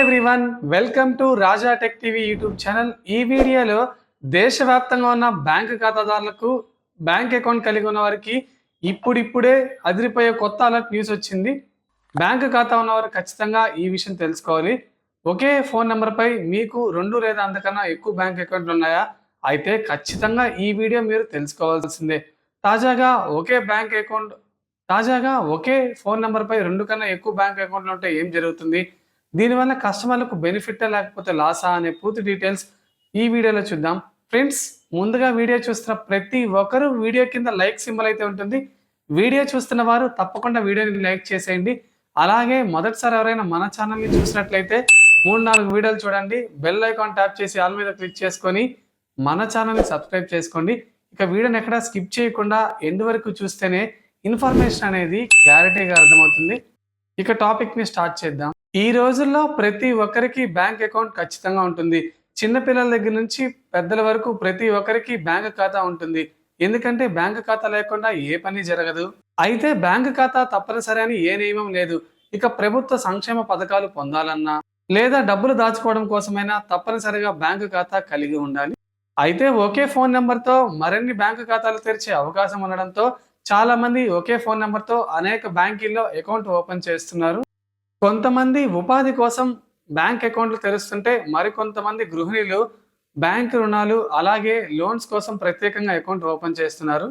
Everyone welcome to Raja tech TV YouTube channel ఈ వీడియోలో దేశవ్యాప్తంగా ఉన్న బ్యాంక్ ఖాతాదారులకు బ్యాంక్ అకౌంట్ కలిగి ఉన్న వారికి ఇప్పుడిప్పుడే అదిరిపోయే కొత్త అలర్ట్ న్యూస్ వచ్చింది. బ్యాంక్ ఖాతా ఉన్నవారు ఖచ్చితంగా ఈ విషయం తెలుసుకోవాలి. ఒకే ఫోన్ నెంబర్పై మీకు రెండు లేదా అంతకన్నా ఎక్కువ బ్యాంక్ అకౌంట్లు ఉన్నాయా? అయితే ఖచ్చితంగా ఈ వీడియో మీరు తెలుసుకోవాల్సిందే. తాజాగా ఒకే బ్యాంక్ అకౌంట్ తాజాగా ఒకే ఫోన్ నెంబర్పై రెండు కన్నా ఎక్కువ బ్యాంక్ అకౌంట్లు ఉంటే ఏం జరుగుతుంది? దీనివల్ల కస్టమర్లకు బెనిఫిటా లేకపోతే లాసా అనే పూర్తి డీటెయిల్స్ ఈ వీడియోలో చూద్దాం. ఫ్రెండ్స్ ముందుగా వీడియో చూస్తున్న ప్రతి ఒక్కరూ వీడియో కింద లైక్ సింబల్ అయితే ఉంటుంది. వీడియో చూస్తున్న వారు తప్పకుండా వీడియోని లైక్ చేసేయండి. అలాగే మొదటిసారి ఎవరైనా మన ఛానల్ని చూసినట్లయితే మూడు నాలుగు వీడియోలు చూడండి. బెల్ ఐకాన్ ట్యాప్ చేసి ఆల్ మీద క్లిక్ చేసుకొని మన ఛానల్ని సబ్స్క్రైబ్ చేసుకోండి. ఇక వీడియోని ఎక్కడ స్కిప్ చేయకుండా ఎండ్ వరకు చూస్తేనే ఇన్ఫర్మేషన్ అనేది క్లారిటీగా అర్థమవుతుంది. ఇక టాపిక్ని స్టార్ట్ చేద్దాం. ఈ రోజుల్లో ప్రతి ఒక్కరికి బ్యాంక్ అకౌంట్ ఖచ్చితంగా ఉంటుంది. చిన్నపిల్లల దగ్గర నుంచి పెద్దల వరకు ప్రతి ఒక్కరికి బ్యాంక్ ఖాతా ఉంటుంది. ఎందుకంటే బ్యాంక్ ఖాతా లేకుండా ఏ పని జరగదు. అయితే బ్యాంక్ ఖాతా తప్పనిసరి అని ఏ నియమం లేదు. ఇక ప్రభుత్వ సంక్షేమ పథకాలు పొందాలన్నా లేదా డబ్బులు దాచుకోవడం కోసమైనా తప్పనిసరిగా బ్యాంకు ఖాతా కలిగి ఉండాలి. అయితే ఒకే ఫోన్ నెంబర్తో మరిన్ని బ్యాంకు ఖాతాలు తెరిచే అవకాశం ఉండడంతో చాలా మంది ఒకే ఫోన్ నెంబర్తో అనేక బ్యాంకీల్లో అకౌంట్ ఓపెన్ చేస్తున్నారు. కొంతమంది ఉపాధి కోసం బ్యాంక్ అకౌంట్లు తెరుస్తుంటే మరికొంతమంది గృహిణులు బ్యాంక్ రుణాలు అలాగే లోన్స్ కోసం ప్రత్యేకంగా అకౌంట్ ఓపెన్ చేస్తున్నారు.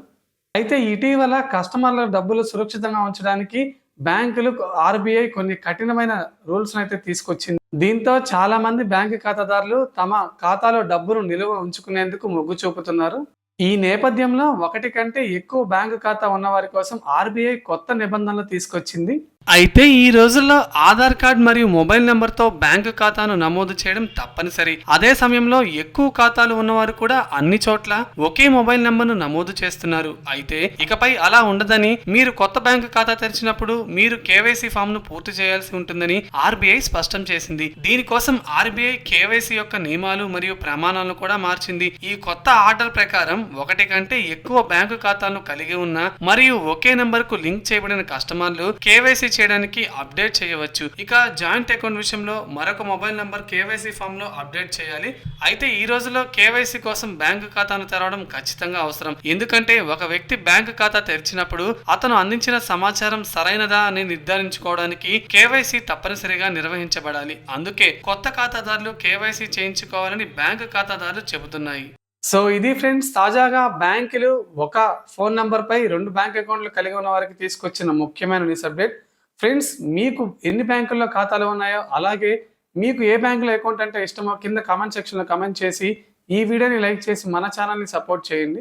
అయితే ఇటీవల కస్టమర్ల డబ్బులు సురక్షితంగా ఉంచడానికి బ్యాంకులు ఆర్బీఐ కొన్ని కఠినమైన రూల్స్ అయితే తీసుకొచ్చింది. దీంతో చాలా మంది బ్యాంక్ ఖాతాదారులు తమ ఖాతాలో డబ్బును నిలువ ఉంచుకునేందుకు మొగ్గు చూపుతున్నారు. ఈ నేపథ్యంలో ఒకటి కంటే ఎక్కువ బ్యాంకు ఖాతా ఉన్నవారి కోసం ఆర్బీఐ కొత్త నిబంధనలు తీసుకొచ్చింది. అయితే ఈ రోజుల్లో ఆధార్ కార్డ్ మరియు మొబైల్ నెంబర్తో బ్యాంకు ఖాతాను నమోదు చేయడం తప్పనిసరి. అదే సమయంలో ఎక్కువ ఖాతాలు ఉన్నవారు కూడా అన్ని చోట్ల ఒకే మొబైల్ నెంబర్ను నమోదు చేస్తున్నారు. అయితే ఇకపై అలా ఉండదని మీరు కొత్త బ్యాంకు ఖాతా తెరిచినప్పుడు మీరు కేవైసీ ఫామ్ను పూర్తి చేయాల్సి ఉంటుందని ఆర్బీఐ స్పష్టం చేసింది. దీనికోసం ఆర్బీఐ కేవైసీ యొక్క నియమాలు మరియు ప్రమాణాలను కూడా మార్చింది. ఈ కొత్త ఆర్డర్ ప్రకారం ఒకటి కంటే ఎక్కువ బ్యాంకు ఖాతాలను కలిగి ఉన్న మరియు ఒకే నెంబర్కు లింక్ చేయబడిన కస్టమర్లు కేవైసీ చేయడానికి అప్డేట్ చేయవచ్చు. ఇక జాయింట్ అకౌంట్ విషయంలో మరొక మొబైల్ నంబర్ కేవైసీ ఫామ్లో అప్డేట్ చేయాలి. అయితే ఈ రోజులో కేవైసీ కోసం బ్యాంకు ఖాతాను తెరవడం ఖచ్చితంగా అవసరం. ఎందుకంటే ఒక వ్యక్తి బ్యాంకు ఖాతా తెరిచినప్పుడు అతను అందించిన సమాచారం సరైనదా అని నిర్ధారించుకోవడానికి కేవైసీ తప్పనిసరిగా నిర్వహించబడాలి. అందుకే కొత్త ఖాతాదారులు కేవైసీ చేయించుకోవాలని బ్యాంకు ఖాతాదారులు చెబుతున్నాయి. సో ఇది ఫ్రెండ్స్ తాజాగా బ్యాంకులు ఒక ఫోన్ నంబర్ పై రెండు బ్యాంక్ అకౌంట్లు కలిగి ఉన్న వారికి తీసుకొచ్చిన ముఖ్యమైన న్యూస్ అప్డేట్. ఫ్రెండ్స్ మీకు ఎన్ని బ్యాంకుల్లో ఖాతాలు ఉన్నాయో అలాగే మీకు ఏ బ్యాంకులో అకౌంట్ అంటే ఇష్టమో కింద కామెంట్ సెక్షన్లో కామెంట్ చేసి ఈ వీడియోని లైక్ చేసి మన ఛానల్ని సపోర్ట్ చేయండి.